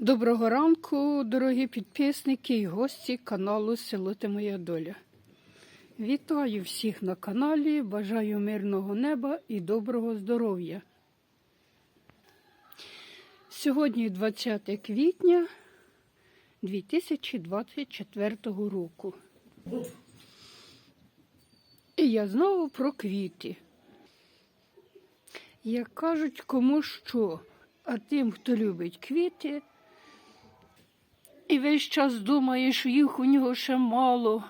Доброго ранку, дорогі підписники і гості каналу Село Ти Моя Доля. Вітаю всіх на каналі, бажаю мирного неба і доброго здоров'я. Сьогодні 20 квітня 2024 року. І я знову про квіти. Як кажуть, кому що, а тим, хто любить квіти, і весь час думає, що їх у нього ще мало.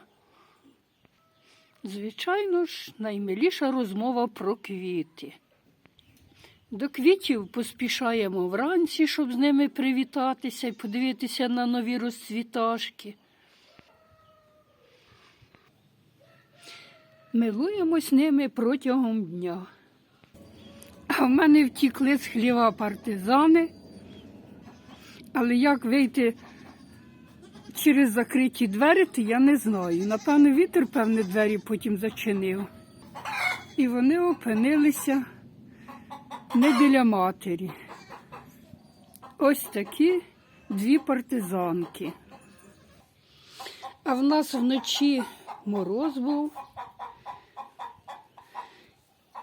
Звичайно ж, наймиліша розмова про квіти. До квітів поспішаємо вранці, щоб з ними привітатися і подивитися на нові розцвіташки. Милуємось ними протягом дня. А в мене втікли з хліва партизани. Але як вийти через закриті двері, то я не знаю. Напевно, вітер, певне, двері потім зачинив. І вони опинилися не біля матері. Ось такі дві партизанки. А в нас вночі мороз був.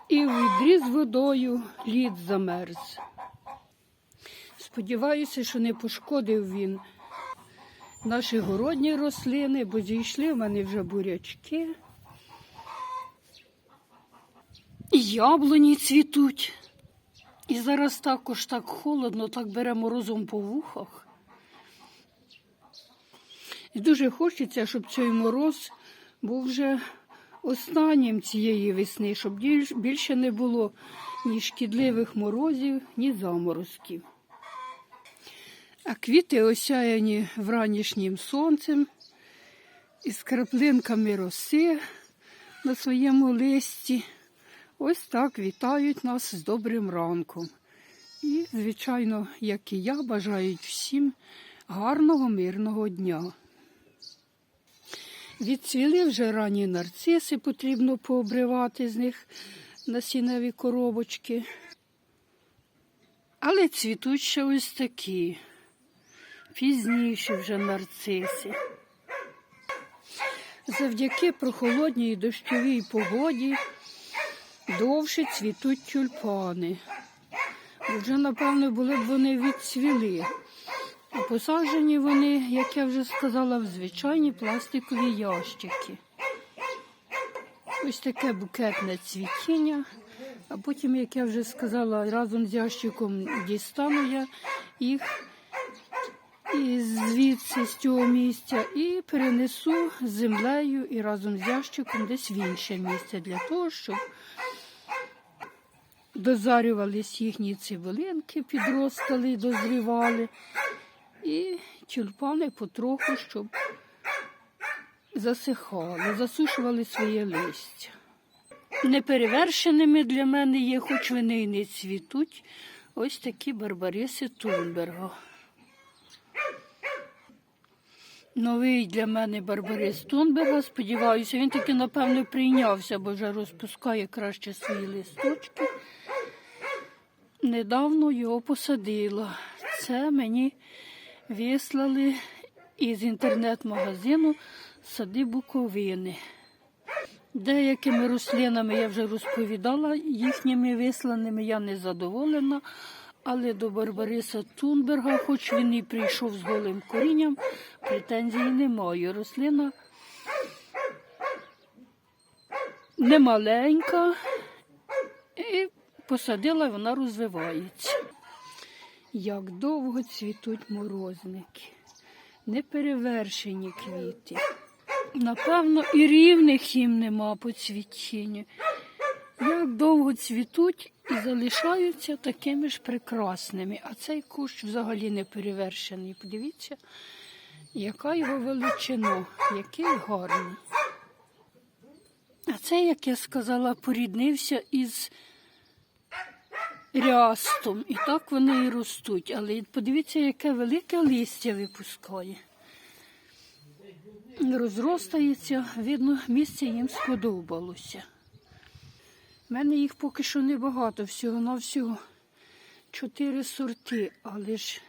І в відрі з водою лід замерз. Сподіваюся, що не пошкодив він наші городні рослини, бо зійшли в мене вже бурячки. Яблуні цвітуть. І зараз також так холодно, так бере морозом по вухах. І дуже хочеться, щоб цей мороз був вже останнім цієї весни, щоб більше не було ні шкідливих морозів, ні заморозків. А квіти осяяні вранішнім сонцем із краплинками роси на своєму листі. Ось так вітають нас з добрим ранком. І, звичайно, як і я, бажають всім гарного, мирного дня. Відцвіли вже ранні нарциси, потрібно пообривати з них насінневі коробочки. Але цвітуть ще ось такі, пізніші вже нарциси. Завдяки прохолодній і дощовій погоді довше цвітуть тюльпани. Вже, напевно, були б вони відцвіли. А посаджені вони, як я вже сказала, в звичайні пластикові ящики. Ось таке букетне цвітіння. А потім, як я вже сказала, разом з ящиком дістану я їх звідси, з цього місця, і перенесу землею і разом з ящиком десь в інше місце для того, щоб дозарювались їхні цибулинки, підростали, дозрівали. І тюльпани потроху, щоб засихали, засушували своє листя. Неперевершеними для мене є, хоч вони й не цвітуть, ось такі барбариси Тунберга. Новий для мене барбарис Тунберга, сподіваюся, він таки, напевно, прийнявся, бо вже розпускає краще свої листочки. Недавно його посадила. Це мені вислали із інтернет-магазину сади Буковини. Деякими рослинами я вже розповідала, їхніми висланими я не задоволена, але до Барбариса Тунберга, хоч він і прийшов з голим корінням, претензій немає. Рослина немаленька, і посадила, вона розвивається. Як довго цвітуть морозники, неперевершені квіти. Напевно, і рівних їм нема по цвітінню. Як довго цвітуть і залишаються такими ж прекрасними. А цей кущ взагалі не перевершений. Подивіться, яка його величина, який гарний. А це, як я сказала, поріднився із рястом. І так вони і ростуть. Але подивіться, яке велике листя випускає. Розростається, видно, місце їм сподобалося. У мене їх поки що небагато, всього на всього чотири сорти, але ж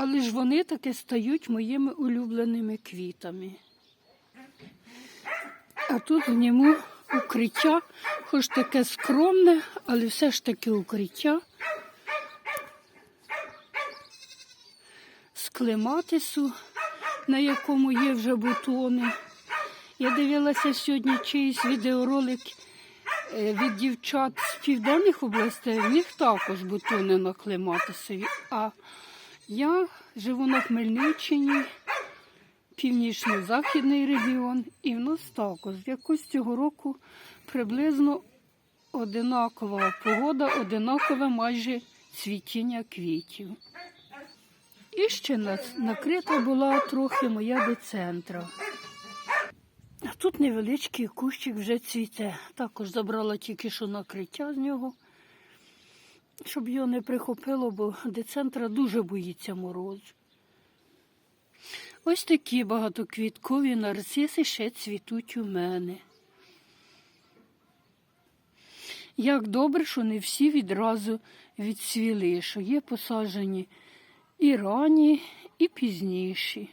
Але ж вони таки стають моїми улюбленими квітами. А тут зніму укриття, хоч таке скромне, але все ж таки укриття. З клематису, на якому є вже бутони. Я дивилася сьогодні чийсь відеоролик е, від дівчат з південних областей. В них також бутони на клематисові. А я живу на Хмельниччині, північно-західний регіон, і в нас також якось цього року приблизно одинакова погода, одинакове майже цвітіння квітів. І ще нас накрита була трохи моя децентра. Тут невеличкий кущик вже цвіте. Також забрала тільки що накриття з нього, щоб його не прихопило, бо децентра дуже боїться морозу. Ось такі багатоквіткові нарциси ще цвітуть у мене. Як добре, що не всі відразу відцвіли, що є посаджені і ранні, і пізніші.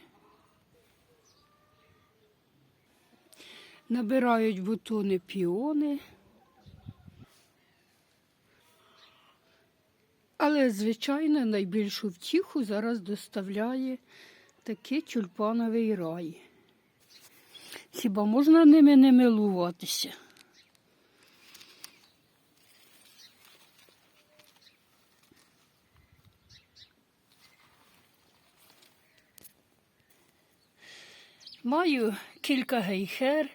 Набирають бутони піони. Але, звичайно, найбільшу втіху зараз доставляє такий тюльпановий рай. Хіба можна ними не милуватися? Маю кілька гейхер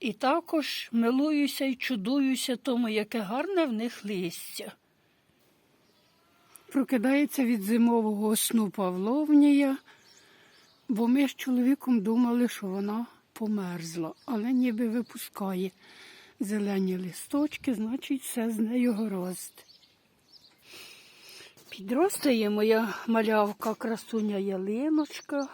і також милуюся і чудуюся тому, яке гарне в них листя. Прокидається від зимового сну Павловнія, бо ми з чоловіком думали, що вона померзла, але ніби випускає зелені листочки, значить, все з нею гаразд. Підростає моя малявка красуня ялиночка.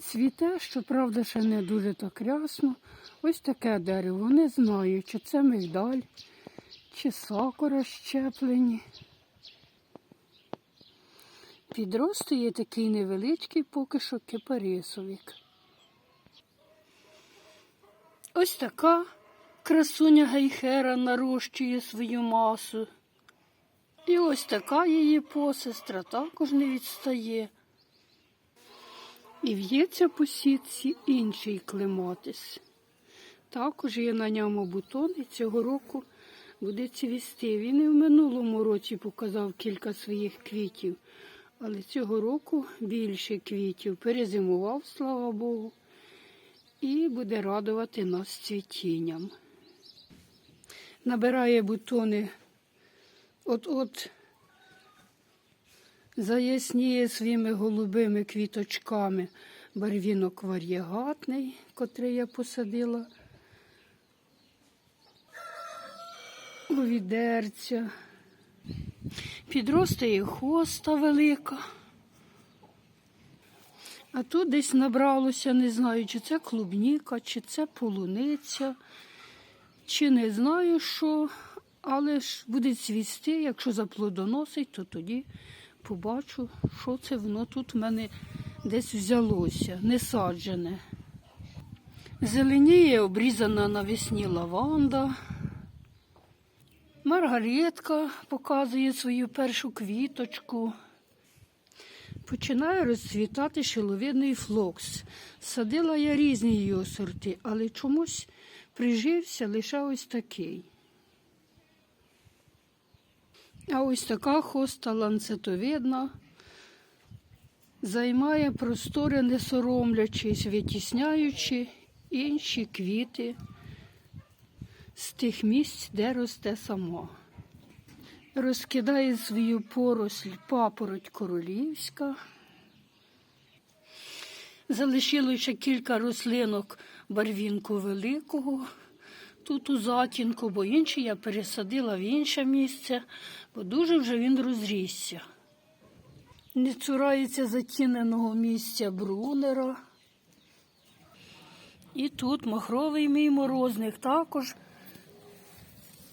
Цвіте, щоправда, ще не дуже так рясно. Ось таке дерево. Не знаю, чи це мигдаль, чи сакура щеплені. Підростає такий невеличкий поки що кипарисовик. Ось така красуня гайхера нарощує свою масу. І ось така її посестра також не відстає. І в'ється по сітці інший клематис. Також є на ньому бутон і цього року буде цвісти. Він і в минулому році показав кілька своїх квітів, але цього року більше квітів перезимував, слава Богу, і буде радувати нас цвітінням. Набирає бутони от-от заясніє своїми голубими квіточками барвінок вар'єгатний, котрий я посадила у відерця. Підростає хоста велика. А тут десь набралося, не знаю, чи це клубніка, чи це полуниця, чи не знаю що, але ж буде цвісти, якщо заплодоносить, то тоді побачу, що це воно тут в мене десь взялося, не саджене. Зеленіє обрізана навесні лаванда. Маргаретка показує свою першу квіточку. Починає розцвітати шиловидний флокс. Садила я різні його сорти, але чомусь прижився лише ось такий. А ось така хоста ланцетовидна займає простори, не соромлячись, витісняючи інші квіти з тих місць, де росте сама. Розкидає свою поросль папороть королівська. Залишило ще кілька рослинок барвінку великого тут у затінку, бо інший я пересадила в інше місце, бо дуже вже він розрісся. Не цурається затіненого місця брунера. І тут махровий мій морозник також,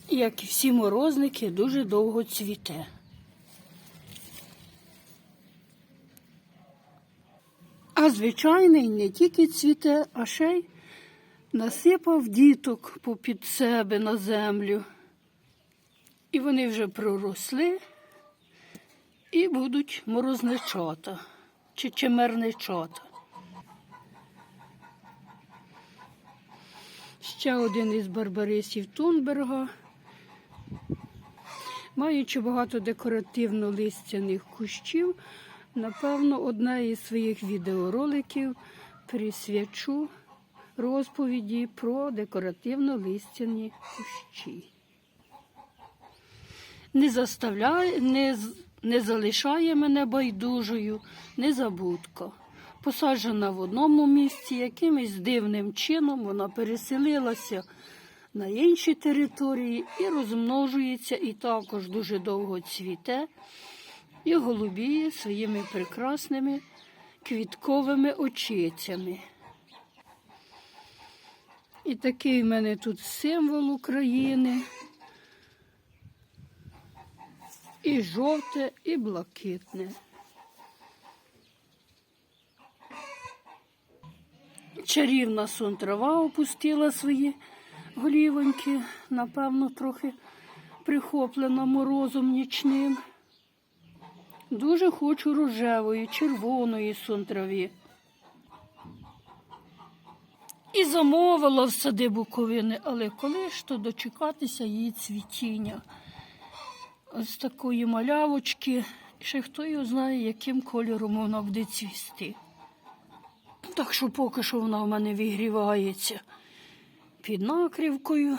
як і всі морозники, дуже довго цвіте. А звичайний не тільки цвіте, а ще й насипав діток попід себе на землю. І вони вже проросли і будуть морозничата чи чемерничата. Ще один із барбарисів Тунберга. Маючи багато декоративно-листяних кущів, напевно, одне із своїх відеороликів присвячу розповіді про декоративно-листяні кущі. Не заставляє, не, не залишає мене байдужою незабудка. Посаджена в одному місці, якимось дивним чином вона переселилася на інші території і розмножується, і також дуже довго цвіте і голубіє своїми прекрасними квітковими очицями. І такий в мене тут символ України. І жовте, і блакитне. Чарівна сон трава опустила свої голівоньки, напевно, трохи прихоплена морозом нічним. Дуже хочу рожевої, червоної сон траві. І замовила в сади Буковини, але коли ж то дочекатися її цвітіння? Ось такої малявочки, ще хто його знає, яким кольором вона буде цвісти. Так що поки що вона в мене вигрівається під накривкою.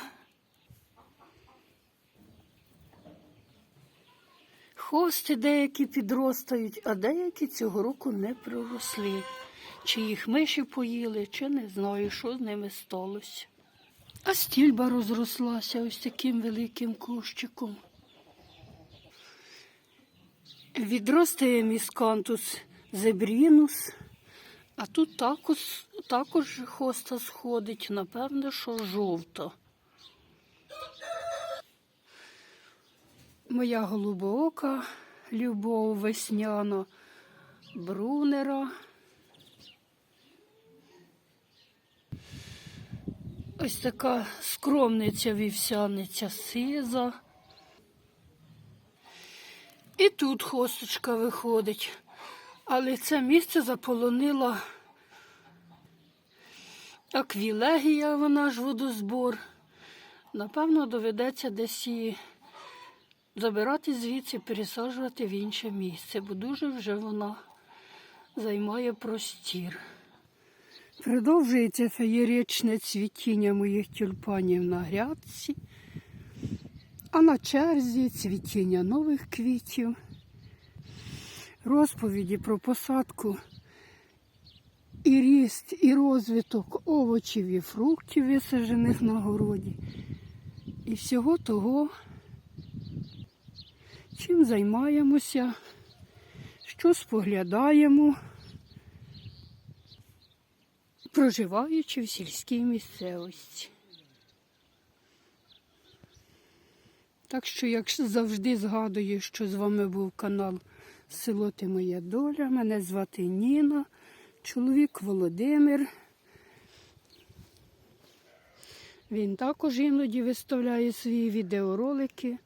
Хости деякі підростають, а деякі цього року не проросли. Чи їх миші поїли, чи не знаю, що з ними сталося. А стільба розрослася ось таким великим кущиком. Відростає міскантус зебрінус, а тут також, також хоста сходить, напевно, що жовта. Моя голубоока, любов весняна, брунера. Ось така скромниця вівсяниця сиза. І тут хосточка виходить. Але це місце заполонила аквілегія, вона ж водозбор. Напевно, доведеться десь її забирати звідси, пересаджувати в інше місце, бо дуже вже вона займає простір. Продовжується феєричне цвітіння моїх тюльпанів на грядці, а на черзі цвітіння нових квітів, розповіді про посадку і ріст, і розвиток овочів і фруктів, висаджених на городі, і всього того, чим займаємося, що споглядаємо, проживаючи в сільській місцевості. Так що, як завжди згадую, що з вами був канал Село Ти Моя Доля. Мене звати Ніна, чоловік Володимир. Він також іноді виставляє свої відеоролики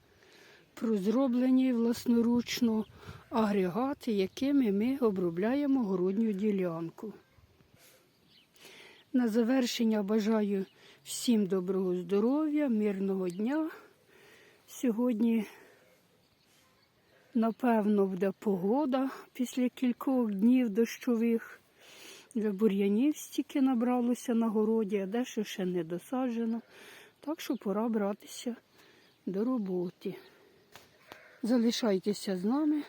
про зроблені власноручно агрегати, якими ми обробляємо городню ділянку. На завершення бажаю всім доброго здоров'я, мирного дня. Сьогодні, напевно, буде погода після кількох днів дощових. Вже бур'янів стільки набралося на городі, а дещо ще не досаджено. Так що пора братися до роботи. Залишайтеся з нами.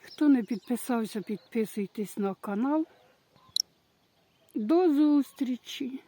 Хто не підписався, підписуйтесь на канал. До зустрічі!